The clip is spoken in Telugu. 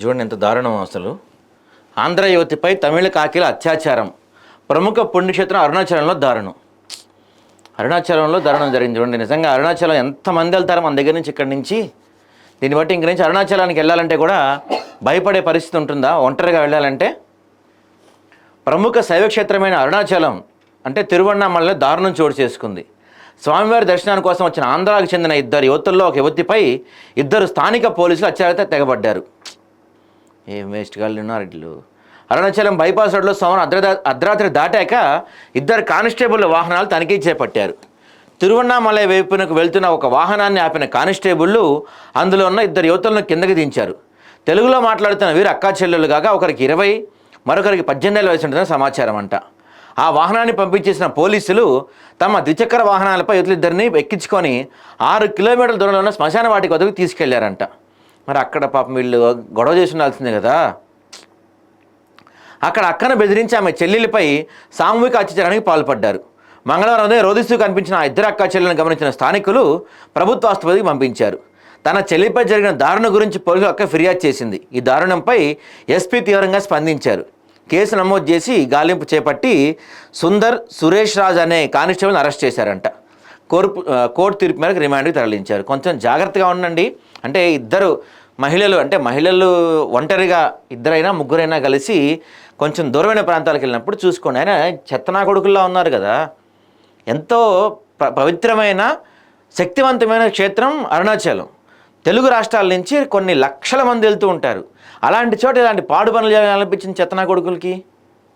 చూడండి ఎంత దారుణం అసలు. ఆంధ్ర యువతిపై తమిళ కాకిల అత్యాచారం. ప్రముఖ పుణ్యక్షేత్రం అరుణాచలంలో దారుణం. అరుణాచలంలో దారుణం జరిగింది చూడండి. నిజంగా అరుణాచలం ఎంతమంది వెళ్తారో మన దగ్గర నుంచి ఇక్కడి నుంచి. దీన్ని బట్టి ఇంక నుంచి అరుణాచలానికి వెళ్ళాలంటే కూడా భయపడే పరిస్థితి ఉంటుందా? ఒంటరిగా వెళ్ళాలంటే? ప్రముఖ శైవక్షేత్రమైన అరుణాచలం అంటే తిరువണ്ണామలలో దారుణం చోటు చేసుకుంది. స్వామివారి దర్శనాని కోసం వచ్చిన ఆంధ్రాకు చెందిన ఇద్దరు యువతుల్లో ఒక యువతిపై ఇద్దరు స్థానిక పోలీసులు అత్యాచారత తెగబడ్డారు. ఏం వేస్ట్ గాళ్ళు ఉన్నారు ఇట్లు అరుణాచలం బైపాస్ రోడ్లో సోమవారం అర్ధరా అర్ధరాత్రి దాటాక ఇద్దరు కానిస్టేబుల్ వాహనాలు తనిఖీ చేపట్టారు. తిరువண்ணామలై వైపునకు వెళ్తున్న ఒక వాహనాన్ని ఆపిన కానిస్టేబుళ్ళు అందులో ఉన్న ఇద్దరు యువతులను కిందకి దించారు. తెలుగులో మాట్లాడుతున్న వీరు అక్కా చెల్లెలు కాగా ఒకరికి ఇరవై మరొకరికి పద్దెనిమిది ఏళ్ళ వయసు ఉంటుందని సమాచారం అంట. ఆ వాహనాన్ని పంపించేసిన పోలీసులు తమ ద్విచక్ర వాహనాలపై యువతులిద్దరిని ఎక్కించుకొని ఆరు కిలోమీటర్ల దూరంలో ఉన్న శ్మశాన వాటికి వద్దకు తీసుకెళ్ళారంట. మరి అక్కడ పాపం వీళ్ళు గొడవ చేసి ఉండాల్సిందే కదా. అక్కడ అక్కను బెదిరించి ఆమె చెల్లెలిపై సామూహిక అత్యాచారానికి పాల్పడ్డారు. మంగళవారం ఉదయం రోధిస్తూ కనిపించిన ఆ ఇద్దరు అక్క చెల్లెలను గమనించిన స్థానికులు ప్రభుత్వ ఆసుపత్రికి పంపించారు. తన చెల్లిపై జరిగిన దారుణం గురించి పోలీసులు అక్క ఫిర్యాదు చేసింది. ఈ దారుణంపై ఎస్పీ తీవ్రంగా స్పందించారు. కేసు నమోదు చేసి గాలింపు చేపట్టి సుందర్ సురేష్ రాజ్ అనే కానిస్టేబుల్ని అరెస్ట్ చేశారంట. కోర్పు కోర్టు తీర్పు మేరకు రిమాండ్కి తరలించారు. కొంచెం జాగ్రత్తగా ఉండండి. అంటే ఇద్దరు మహిళలు అంటే మహిళలు ఒంటరిగా ఇద్దరైనా ముగ్గురైనా కలిసి కొంచెం దూరమైన ప్రాంతాలకు వెళ్ళినప్పుడు చూసుకోండి. ఆయన చెత్తనా కొడుకుల్లా ఉన్నారు కదా. ఎంతో ప- పవిత్రమైన శక్తివంతమైన క్షేత్రం అరుణాచలం. తెలుగు రాష్ట్రాల నుంచి కొన్ని లక్షల మంది వెళ్తూ ఉంటారు. అలాంటి చోట ఇలాంటి పాడు పనులు చేయాలనిపించింది చెత్తనా కొడుకులకి?